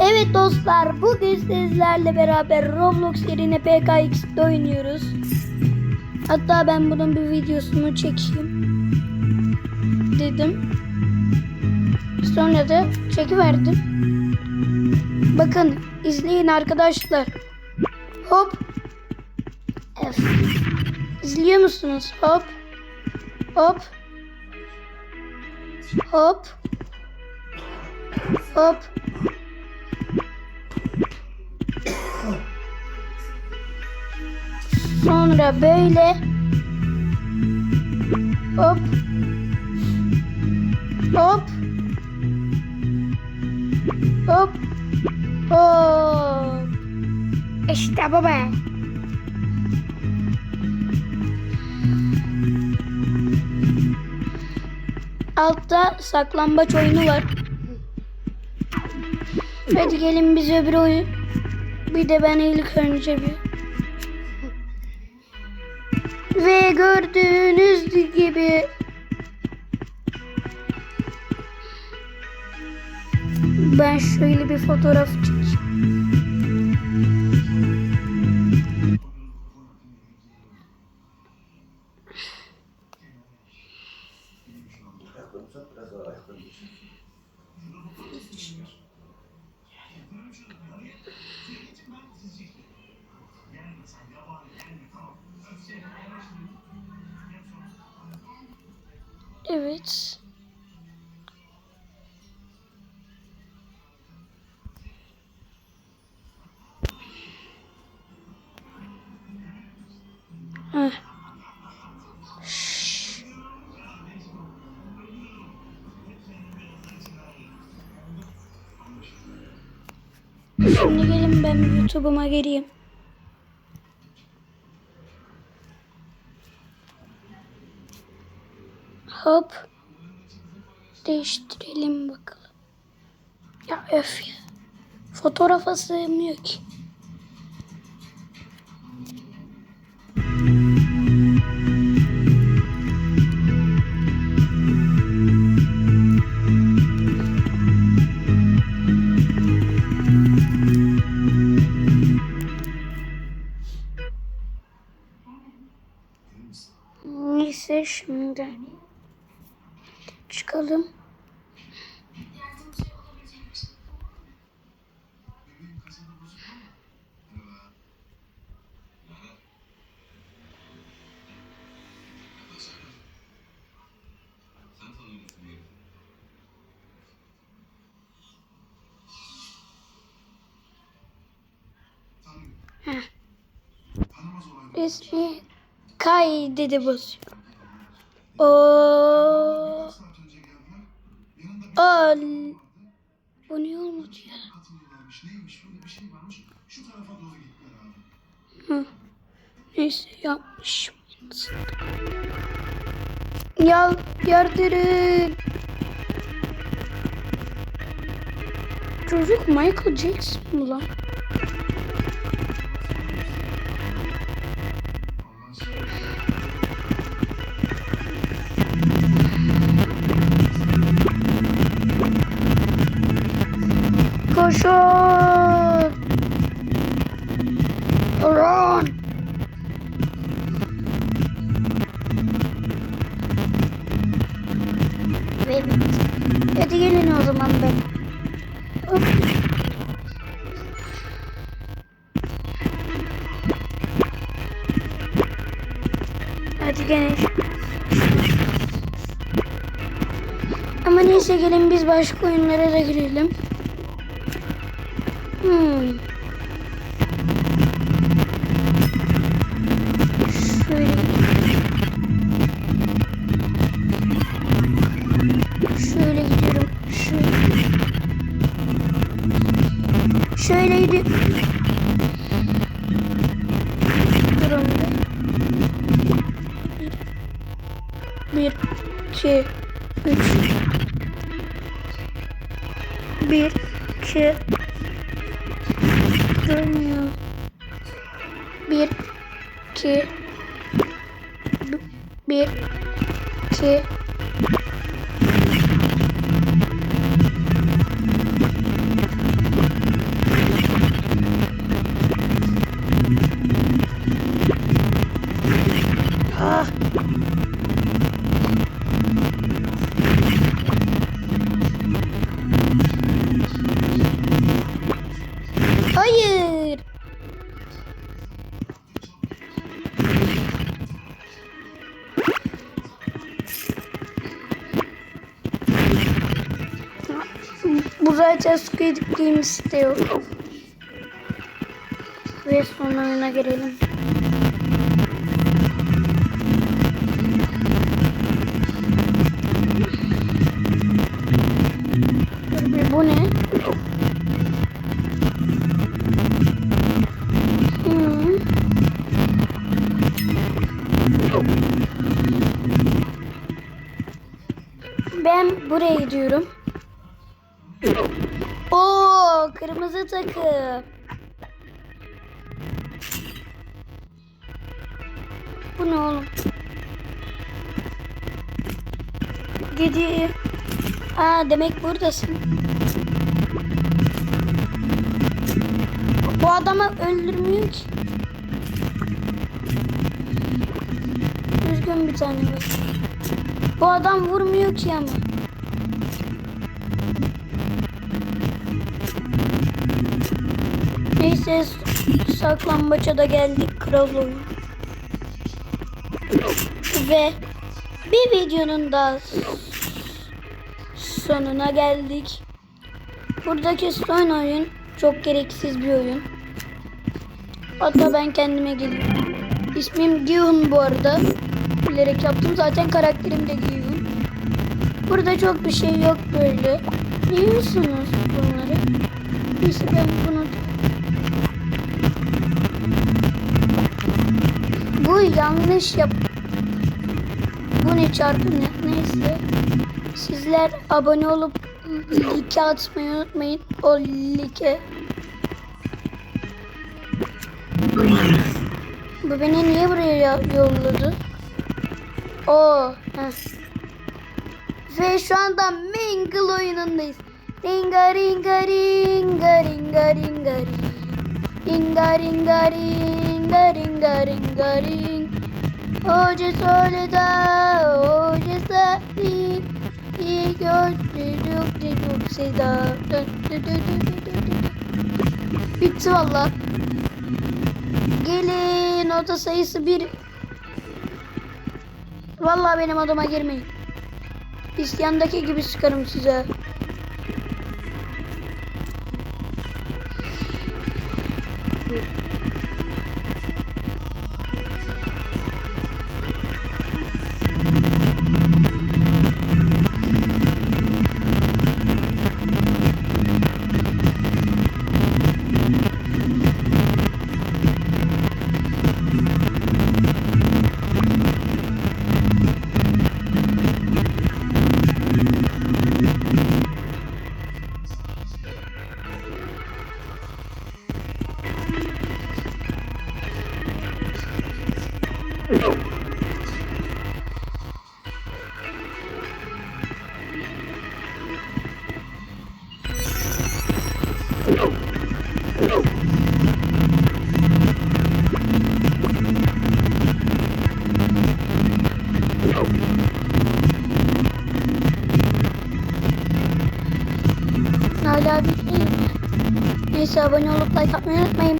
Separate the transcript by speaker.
Speaker 1: Evet dostlar bugün sizlerle beraber Roblox yerine PKX'de oynuyoruz. Hatta ben bunun bir videosunu çekeyim dedim. Sonra da çekiverdim. Bakın izleyin arkadaşlar. Hop. F. İzliyor musunuz? Hop. Hop. Hop. Hop. Sonra böyle hop hop hop hop işte bu. Altta saklambaç oyunu var. Hadi gelin biz öbür oyun. Bir de ben ilk önce bir. Ve gördüğünüz gibi ben şöyle bir fotoğraf çekeyim. Evet. Heh. Şimdi gelin ben YouTube'uma gireyim. Hop. Değiştirelim bakalım. Ya öf ya. Fotoğrafa sığmıyor ki. Neyse şimdi çıkalım. Heh. Resmi kaydede basıyor. Oo. Al. Bu ne olmadı ya? Hı. Neyse yapmışım. Ya yardırın. Çocuk Michael Jackson mı lan? Koşun! Run! Evet. Hadi gelin o zaman be. Hop. Hadi gene. Ama neyse gelin biz başka oyunlara da girelim. Hmm. Şöyle. Şöyle. Şöyle. Şöyle gidiyorum. Durun. Bir, iki, üç. Bir, iki, biết Bir, biết bir, iki, Ah! Zaten Squid Games'te yok. Ve son oyuna girelim. Bir bu ne? Hmm. Ben buraya gidiyorum. Oo, kırmızı takım. Bu ne oğlum? Gidiyor. Aa demek buradasın. Bu adamı öldürmüyor ki. Üzgün bir tane. Bu adam vurmuyor ki ama. Neyse saklambaça da geldik kral oyun. Ve bir videonun da sonuna geldik. Buradaki son oyun çok gereksiz bir oyun. Hatta ben kendime geliyorum. İsmim Gihun bu arada. Bilerek yaptım. Zaten karakterim de Gihun. Burada çok bir şey yok böyle. Biliyorsunuz bunları. Neyse ben bunu... yanlış yap... Bu ne çarpı ne? Neyse. Sizler abone olup like atmayı unutmayın. O like. Bu beni niye buraya ya- yolladı? Oo. heh. Ve şu anda Mingle oyunundayız. Ringa ringa ringa ringa ringa ring. Ringa ringa ringa ringa ringa sari. Y yo te yok te yok seda. Bitti valla. Gelin oda sayısı bir. Vallahi benim odama girmeyin. İsyandaki gibi sıkarım size. Hala bitmiyor. Neyse abone olup like atmayı unutmayın.